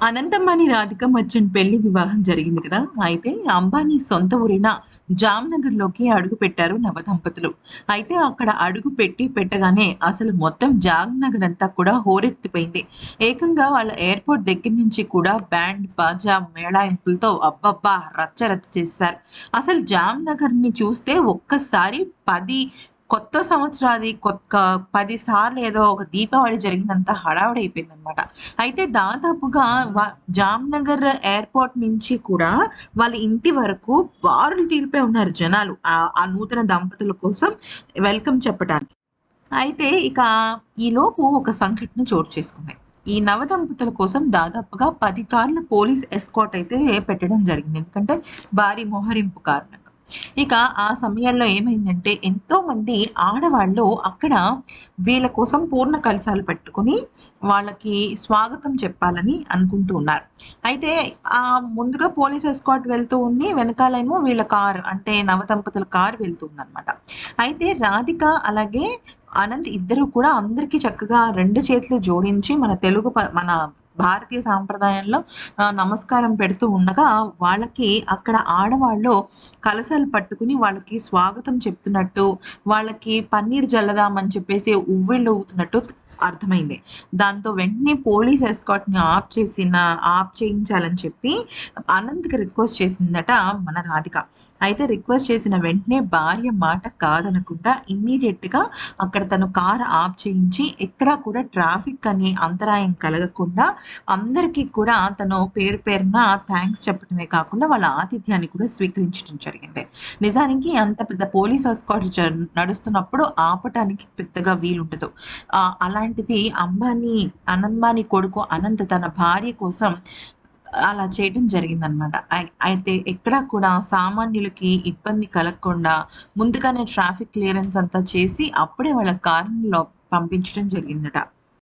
అనంతమ్మాని Radhika merchant పెళ్ళి వివాహం జరిగింది కదా. అయితే అంబానీ సొంత ఊరైన జామ్నగర్లోకి అడుగు పెట్టారు నవ దంపతులు. అయితే అక్కడ అడుగు పెట్టి పెట్టగానే అసలు మొత్తం జామ్నగర్ అంతా కూడా హోరెత్తిపోయింది. ఏకంగా వాళ్ళ ఎయిర్పోర్ట్ దగ్గర నుంచి కూడా బ్యాండ్ బాజా మేళాయింపులతో అబ్బబ్బా రచ్చ రచ్చ చేశారు. అసలు జామ్నగర్ని చూస్తే ఒక్కసారి పది కొత్త సంవత్సరాది కొత్త పది సార్లు ఏదో ఒక దీపావళి జరిగినంత హడావుడి అయిపోయింది అనమాట అయితే దాదాపుగా జామ్నగర్ ఎయిర్పోర్ట్ నుంచి కూడా వాళ్ళ ఇంటి వరకు బారులు తీరిపోయి ఉన్నారు జనాలు. ఆ నూతన దంపతుల కోసం వెల్కమ్ చెప్పడానికి అయితే ఇక ఈ లోపు ఒక సంఘటన చోటు చేసుకుంది. ఈ నవ దంపతుల కోసం దాదాపుగా పది కార్ల పోలీస్ ఎస్కాట్ అయితే పెట్టడం జరిగింది. ఎందుకంటే భారీ మోహరింపు కారణంగా. ఇక ఆ సమయాల్లో ఏమైందంటే ఎంతో మంది ఆడవాళ్ళు అక్కడ వీళ్ళ కోసం పూర్ణ కలశాలు పట్టుకుని వాళ్ళకి స్వాగతం చెప్పాలని అనుకుంటూ ఉన్నారు. అయితే ఆ ముందుగా పోలీస్ ఎస్కాట్ వెళ్తూ ఉంది వెనకాలేమో వీళ్ళ కార్ అంటే నవదంపతుల కార్ వెళ్తుంది అనమాట అయితే రాధిక అలాగే అనంత్ ఇద్దరు కూడా అందరికీ చక్కగా రెండు చేతులు జోడించి మన తెలుగు ప- మన భారతీయ సాంప్రదాయంలో నమస్కారం పెడుతూ ఉండగా వాళ్ళకి అక్కడ ఆడవాళ్ళు కలశాలు పట్టుకుని వాళ్ళకి స్వాగతం చెప్తున్నట్టు వాళ్ళకి పన్నీర్ జల్లదామని చెప్పేసి ఉవ్విళ్ళు ఊతున్నట్టు అర్థమైంది. దాంతో వెంటనే పోలీస్ ఎస్కాట్ని ఆఫ్ చేసిన ఆఫ్ చేయించాలని చెప్పి అనంత్కి రిక్వెస్ట్ చేసిందట మన రాధిక. అయితే రిక్వెస్ట్ చేసిన వెంటనే భార్య మాట కాదనకుండా ఇమ్మీడియట్గా అక్కడ తను కార్ ఆఫ్ చేయించి ఎక్కడా కూడా ట్రాఫిక్ అని అంతరాయం కలగకుండా అందరికీ కూడా తను పేరు పేరున థ్యాంక్స్ చెప్పడమే కాకుండా వాళ్ళ ఆతిథ్యాన్ని కూడా స్వీకరించడం జరిగింది. నిజానికి అంత పెద్ద పోలీస్ ఎస్కాట్ నడుస్తున్నప్పుడు ఆపటానికి పెద్దగా వీలుండదు. అలాంటిది అంబానీ అనంబానీ కొడుకు అనంత్ తన భార్య కోసం అలా చేయడం జరిగిందనమాట. అయితే ఎక్కడా కూడా సామాన్యులకి ఇబ్బంది కలగకుండా ముందుగానే ట్రాఫిక్ క్లియరెన్స్ అంతా చేసి అప్పుడే వాళ్ళ కారులో పంపించడం జరిగిందట.